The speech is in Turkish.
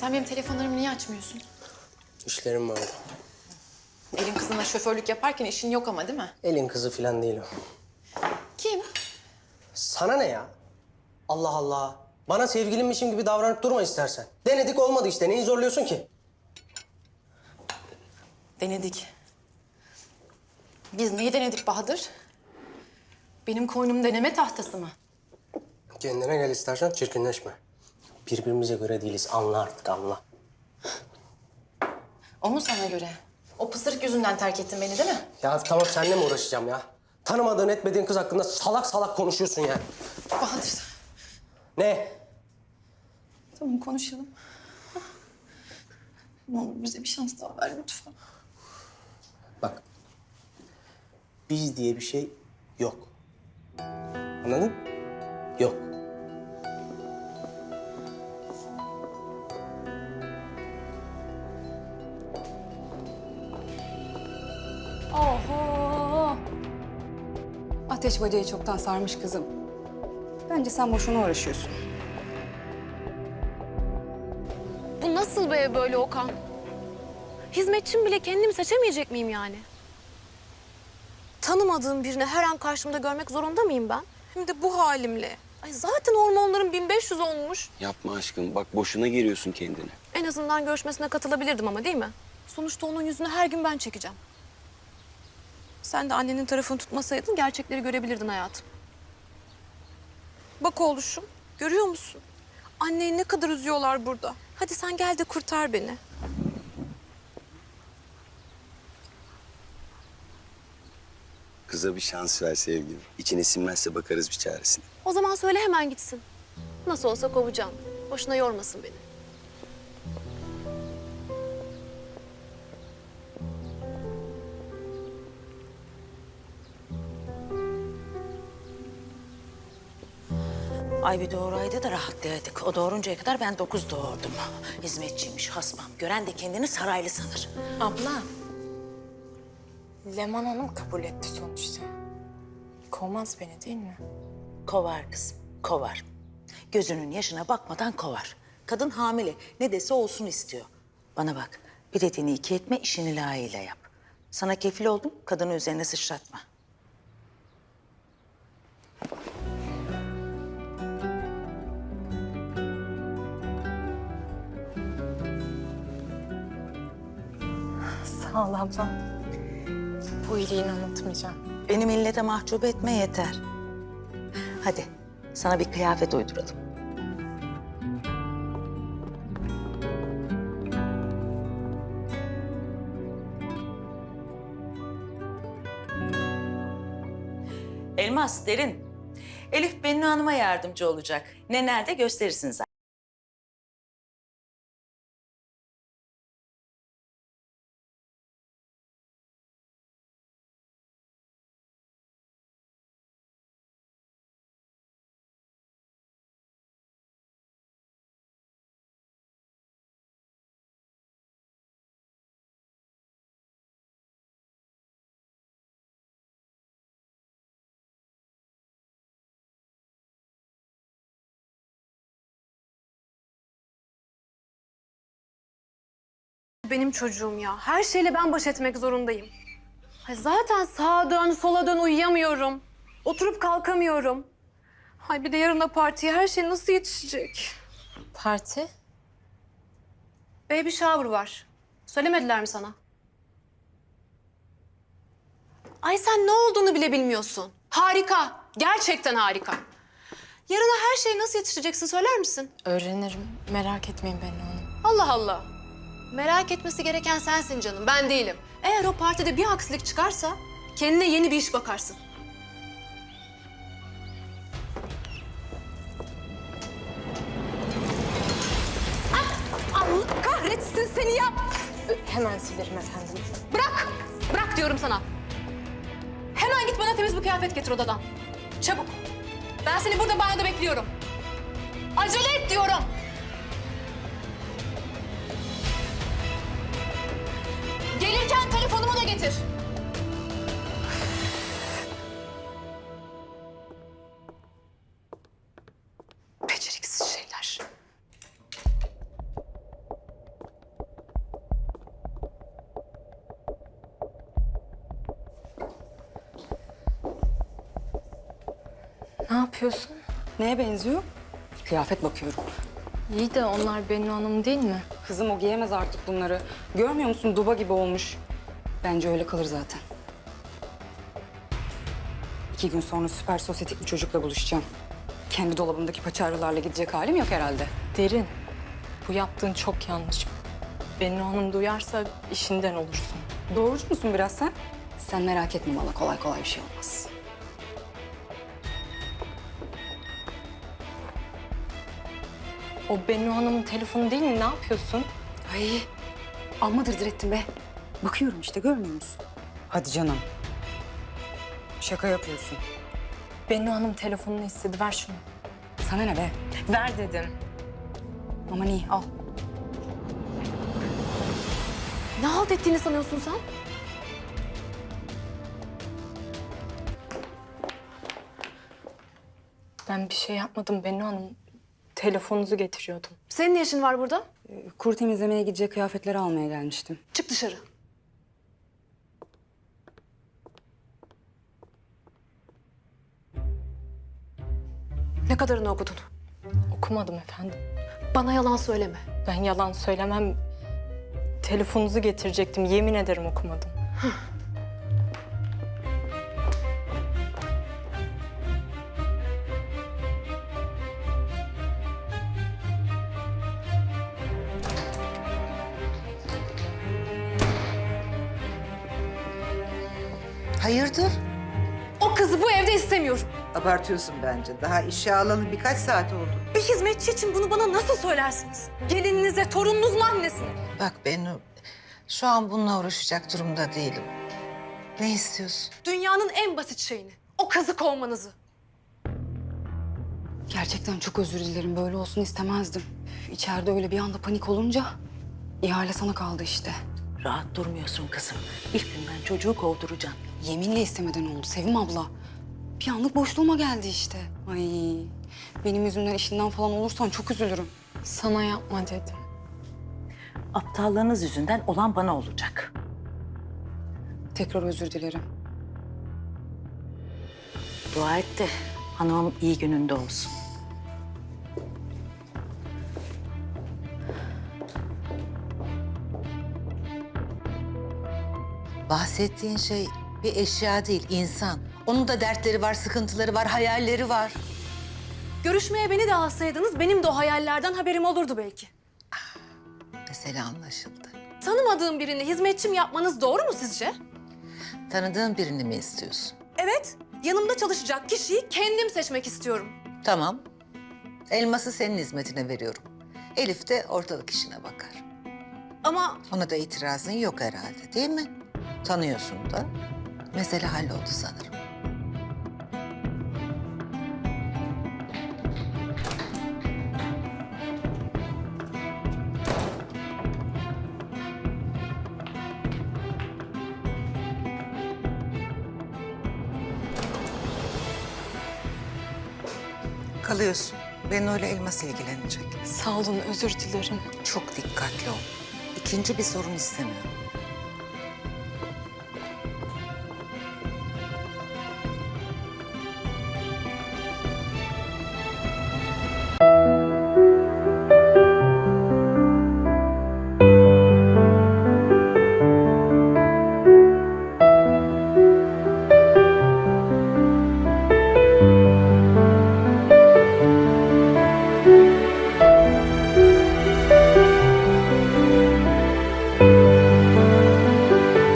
Sen benim telefonlarımı niye açmıyorsun? İşlerim vardı. Elin kızına şoförlük yaparken işin yok ama değil mi? Elin kızı falan değil o. Kim? Sana ne ya? Allah Allah. Bana sevgilimmişim gibi davranıp durma istersen. Denedik olmadı işte. Neyi zorluyorsun ki? Denedik. Biz neyi denedik Bahadır? Benim koynum deneme tahtası mı? Kendine gel istersen çirkinleşme. Birbirimize göre değiliz. Anla artık anla. O mu sana göre? O pısırık yüzünden terk ettin beni değil mi? Ya tamam seninle mi uğraşacağım ya? Tanımadığın etmediğin kız hakkında salak salak konuşuyorsun yani. Bahadır. Ne? Tamam konuşalım. Ne olur bize bir şans daha ver lütfen. Bak. Biz diye bir şey yok. Anladın? Yok. Ateş bacayı çoktan sarmış kızım. Bence sen boşuna uğraşıyorsun. Bu nasıl bir ev böyle Okan? Hizmetçim bile kendimi seçemeyecek miyim yani? Tanımadığım birini her an karşımda görmek zorunda mıyım ben? Hem de bu halimle. Ay zaten hormonlarım 1500 olmuş. Yapma aşkım. Bak boşuna geriyorsun kendini. En azından görüşmesine katılabilirdim ama değil mi? Sonuçta onun yüzünü her gün ben çekeceğim. Sen de annenin tarafını tutmasaydın gerçekleri görebilirdin hayatım. Bak oğluşum, görüyor musun? Anneyi ne kadar üzüyorlar burada. Hadi sen gel de kurtar beni. Kıza bir şans ver sevgilim. İçine sinmezse bakarız bir çaresine. O zaman söyle hemen gitsin. Nasıl olsa kovacağım. Boşuna yormasın beni. Ay bir doğuraydı da rahatlayaydık. O doğuruncaya kadar ben dokuz doğurdum. Hizmetçiymiş, hasmam. Gören de kendini saraylı sanır. Abla, Leman Hanım kabul etti sonuçta. Kovmaz beni değil mi? Kovar kızım, kovar. Gözünün yaşına bakmadan kovar. Kadın hamile, ne dese olsun istiyor. Bana bak, bir dediğini iki etme, işini layığıyla yap. Sana kefil oldum, kadını üzerine sıçratma. Sağ ol abla. Bu iyiliğini unutmayacağım. Beni millete mahcup etme yeter. Hadi, sana bir kıyafet uyduralım. Elmas, derin. Elif Bennu Hanım'a yardımcı olacak. Ne nerede gösterirsin zaten. Benim çocuğum ya. Her şeyle ben baş etmek zorundayım. Ay zaten sağa dön, sola dön uyuyamıyorum. Oturup kalkamıyorum. Hay bir de yarın da partiye her şey nasıl yetişecek? Parti? Baby shower var. Söylemediler mi sana? Ay sen ne olduğunu bile bilmiyorsun. Harika. Gerçekten harika. Yarına her şey nasıl yetişeceksin söyler misin? Öğrenirim. Merak etmeyin ben onu. Allah Allah. Merak etmesi gereken sensin canım, ben değilim. Eğer o partide bir aksilik çıkarsa kendine yeni bir iş bakarsın. Ah! Allah kahretsin seni ya! Hemen silerim efendim. Bırak! Bırak diyorum sana. Hemen git bana temiz bir kıyafet getir odadan. Çabuk. Ben seni burada banyoda bekliyorum. Acele et diyorum. Gelirken telefonumu da getir. Beceriksiz şeyler. Ne yapıyorsun? Neye benziyor? Kıyafet bakıyorum. İyi de onlar Bennu Hanım değil mi? Kızım o giyemez artık bunları. Görmüyor musun? Duba gibi olmuş. Bence öyle kalır zaten. İki gün sonra süper sosyetik bir çocukla buluşacağım. Kendi dolabımdaki paçavralarla gidecek halim yok herhalde. Derin. Bu yaptığın çok yanlış. Bennu Hanım duyarsa işinden olursun. Doğrucu musun biraz sen? Sen merak etme bana kolay kolay bir şey olmaz. O Bennu Hanım'ın telefonu değil mi? Ne yapıyorsun? Ay amma dırdır ettin be. Bakıyorum işte görmüyor musun? Hadi canım. Şaka yapıyorsun. Bennu Hanım telefonunu istedi. Ver şunu. Sana ne be? Ver dedim. Aman iyi al. Ne halt ettiğini sanıyorsun sen? Ben bir şey yapmadım Bennu Hanım. Telefonunuzu getiriyordum. Senin ne işin var burada? Kuru temizlemeye gidecek kıyafetleri almaya gelmiştim. Çık dışarı. Ne kadarını okudun? Okumadım efendim. Bana yalan söyleme. Ben yalan söylemem. Telefonunuzu getirecektim. Yemin ederim okumadım. Hayırdır? O kızı bu evde istemiyorum. Abartıyorsun bence. Daha işe alalı birkaç saat oldu. Bir hizmetçi için bunu bana nasıl söylersiniz? Gelininize, torununuzun annesine. Bak ben şu an bununla uğraşacak durumda değilim. Ne istiyorsun? Dünyanın en basit şeyini. O kızı kovmanızı. Gerçekten çok özür dilerim. Böyle olsun istemezdim. İçeride öyle bir anda panik olunca ihale sana kaldı işte. Rahat durmuyorsun kızım. İlk günden çocuğu kovduracağım. Yeminle istemeden oldu Sevim abla. Bir anlık boşluğuma geldi işte. Ay benim yüzümden işinden falan olursan çok üzülürüm. Sana yapma dedim. Aptallığınız yüzünden olan bana olacak. Tekrar özür dilerim. Dua et de hanımım iyi gününde olsun. Bahsettiğin şey bir eşya değil, insan. Onun da dertleri var, sıkıntıları var, hayalleri var. Görüşmeye beni de alsaydınız benim de o hayallerden haberim olurdu belki. Mesele anlaşıldı. Tanımadığım birini hizmetçim yapmanız doğru mu sizce? Tanıdığın birini mi istiyorsun? Evet, yanımda çalışacak kişiyi kendim seçmek istiyorum. Tamam. Elması senin hizmetine veriyorum. Elif de ortalık işine bakar. Ama Ona da itirazın yok herhalde değil mi? Tanıyorsun da. Mesele halloldu sanırım. Kalıyorsun. Bennu ile Elmas ilgilenecek. Sağ olun özür dilerim. Çok dikkatli ol. İkinci bir sorun istemiyorum.